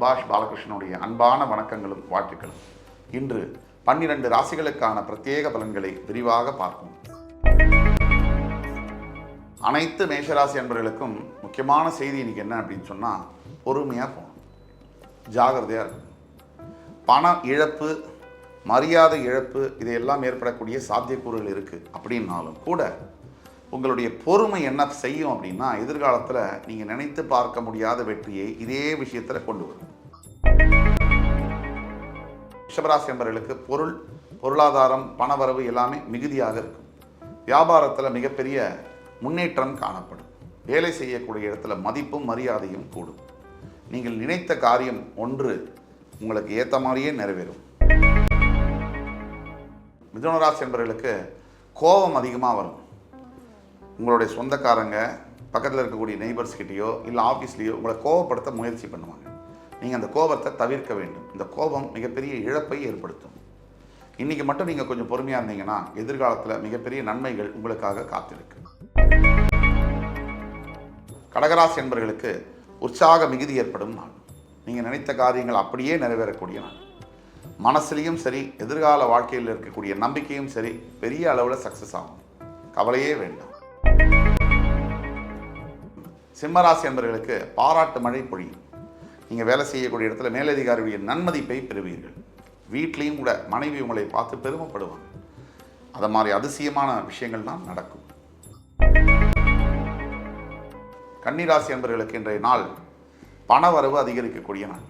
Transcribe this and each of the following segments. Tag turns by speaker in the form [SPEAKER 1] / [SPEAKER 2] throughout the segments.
[SPEAKER 1] சுபாஷ் பாலகிருஷ்ணனுடைய அன்பான வணக்கங்களும் வாழ்த்துக்களும். இன்று பன்னிரண்டு ராசிகளுக்கான பிரத்யேக பலன்களை விரிவாக பார்ப்போம். அனைத்து மேஷராசி அன்பர்களுக்கும் முக்கியமான செய்தி இன்னைக்கு என்ன அப்படின்னு சொன்னால் பொறுமையாக போகணும். ஜாகிரதையாக இருக்கும் பண இழப்பு மரியாதை இழப்பு இதையெல்லாம் ஏற்படக்கூடிய சாத்தியக்கூறுகள் இருக்குது அப்படின்னாலும் கூட உங்களுடைய பொறுமை என்ன செய்யும் அப்படின்னா எதிர்காலத்தில் நீங்கள் நினைத்து பார்க்க முடியாத வெற்றியை இதே விஷயத்தில் கொண்டு வரும். ரிஷபராசி நபர்களுக்கு பொருள் பொருளாதாரம் பணவரவு எல்லாமே மிகுதியாக இருக்கும். வியாபாரத்தில் மிகப்பெரிய முன்னேற்றம் காணப்படும். வேலை செய்யக்கூடிய இடத்துல மதிப்பும் மரியாதையும் கூடும். நீங்கள் நினைத்த காரியம் ஒன்று உங்களுக்கு ஏற்ற மாதிரியே நிறைவேறும். மிதுனராசி என்பவர்களுக்கு கோபம் அதிகமாக வரும். உங்களுடைய சொந்தக்காரங்க பக்கத்தில் இருக்கக்கூடிய நெய்பர்ஸ் கிட்டேயோ இல்லை ஆஃபீஸ்லேயோ உங்களை கோபப்படுத்த முயற்சி பண்ணுவாங்க. நீங்கள் அந்த கோபத்தை தவிர்க்க வேண்டும். இந்த கோபம் மிகப்பெரிய இழப்பை ஏற்படுத்தும். இன்றைக்கி மட்டும் நீங்கள் கொஞ்சம் பொறுமையாக இருந்தீங்கன்னா எதிர்காலத்தில் மிகப்பெரிய நன்மைகள் உங்களுக்காக காத்திருக்கு. கடகராசி என்பவர்களுக்கு உற்சாக மிகுதி ஏற்படும் நாள். நீங்கள் நினைத்த காரியங்கள் அப்படியே நிறைவேறக்கூடிய நாள். மனசுலேயும் சரி எதிர்கால வாழ்க்கையில் இருக்கக்கூடிய நம்பிக்கையும் சரி பெரிய அளவில் சக்ஸஸ் ஆகும். கவலையே வேண்டாம். சிம்மராசி என்பவர்களுக்கு பாராட்டு மழை பொழியும். நீங்கள் வேலை செய்யக்கூடிய இடத்துல மேலதிகாரியுடைய நன்மதிப்பை பெறுவீர்கள். வீட்லேயும் கூட மனைவி உங்களை பார்த்து பெருமைப்படுவாங்க. அதை மாதிரி அதிசயமான விஷயங்கள் தான் நடக்கும். கன்னிராசி என்பர்களுக்கு இன்றைய நாள் பணவரவு அதிகரிக்கக்கூடிய நாள்.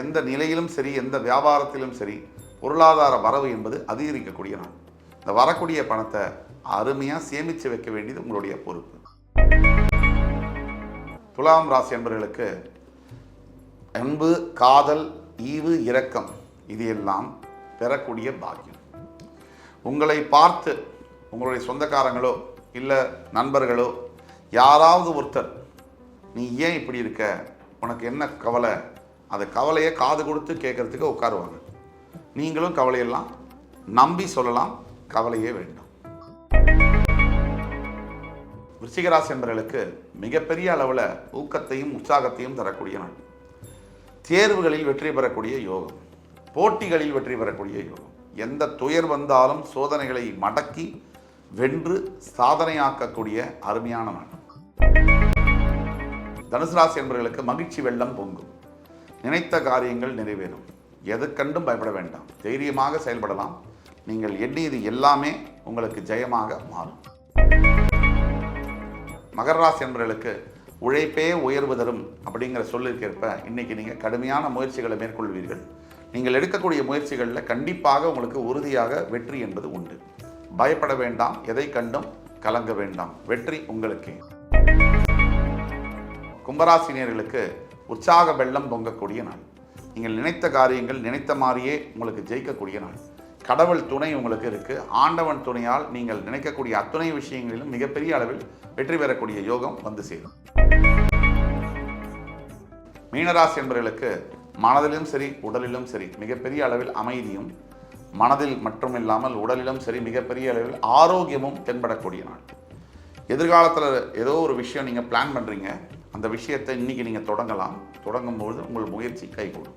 [SPEAKER 1] எந்த நிலையிலும் சரி எந்த வியாபாரத்திலும் சரி பொருளாதார வரவு என்பது அதிகரிக்கக்கூடிய நாள். இந்த வரக்கூடிய பணத்தை அருமையாக சேமித்து வைக்க வேண்டியது உங்களுடைய பொறுப்பு. துலாம் ராசி என்பர்களுக்கு அன்பு காதல் ஈவு இரக்கம் இது எல்லாம் பெறக்கூடிய பாக்கியம். உங்களை பார்த்து உங்களுடைய சொந்தக்காரங்களோ இல்லை நண்பர்களோ யாராவது ஒருத்தர் நீ ஏன் இப்படி இருக்க? உனக்கு என்ன கவலை? அந்த கவலையை காது கொடுத்து கேட்கறதுக்கு உட்காருவாங்க. நீங்களும் கவலையெல்லாம் நம்பி சொல்லலாம் கவலையே வேண்டும். விருச்சிகராசி என்பவர்களுக்கு மிகப்பெரிய அளவில் ஊக்கத்தையும் உற்சாகத்தையும் தரக்கூடிய நாள். தேர்வுகளில் வெற்றி பெறக்கூடிய யோகம். போட்டிகளில் வெற்றி பெறக்கூடிய யோகம். எந்த துயர் வந்தாலும் சோதனைகளை மடக்கி வென்று சாதனையாக்கக்கூடிய அருமையான நாள். தனுசு ராசி என்பவர்களுக்கு மகிழ்ச்சி வெள்ளம் பொங்கும். நினைத்த காரியங்கள் நிறைவேறும். எதுக்கண்டும் பயப்பட வேண்டாம். தைரியமாக செயல்படலாம். நீங்கள் எண்ணியது எல்லாமே உங்களுக்கு ஜெயமாக மாறும். மகர ராசி என்பவர்களுக்கு உழைப்பே உயர்வு தரும் அப்படிங்கிற சொல்லிற்கேற்ப இன்னைக்கு நீங்கள் கடுமையான முயற்சிகளை மேற்கொள்வீர்கள். நீங்கள் எடுக்கக்கூடிய முயற்சிகளில் கண்டிப்பாக உங்களுக்கு உறுதியாக வெற்றி என்பது உண்டு. பயப்பட வேண்டாம். எதை கண்டும் கலங்க வேண்டாம். வெற்றி உங்களுக்கே. கும்பராசினியர்களுக்கு உற்சாக வெள்ளம் பொங்கக்கூடிய நாள். நீங்கள் நினைத்த காரியங்கள் நினைத்த மாதிரியே உங்களுக்கு ஜெயிக்கக்கூடிய நாள். கடவுள் துணை உங்களுக்கு இருக்கு. ஆண்டவன் துணையால் நீங்கள் நினைக்கக்கூடிய அத்துணை விஷயங்களிலும் மிகப்பெரிய அளவில் வெற்றி பெறக்கூடிய யோகம் வந்து சேரும். மீனராசி என்பவர்களுக்கு மனதிலும் சரி உடலிலும் சரி மிகப்பெரிய அளவில் அமைதியும் மனதில் மட்டுமில்லாமல் உடலிலும் சரி மிகப்பெரிய அளவில் ஆரோக்கியமும் தென்படக்கூடிய நாள். எதிர்காலத்தில் ஏதோ ஒரு விஷயம் நீங்கள் பிளான் பண்ணுறீங்க அந்த விஷயத்தை இன்னைக்கு நீங்கள் தொடங்கலாம். தொடங்கும்போது உங்கள் முயற்சி கைகூடும்.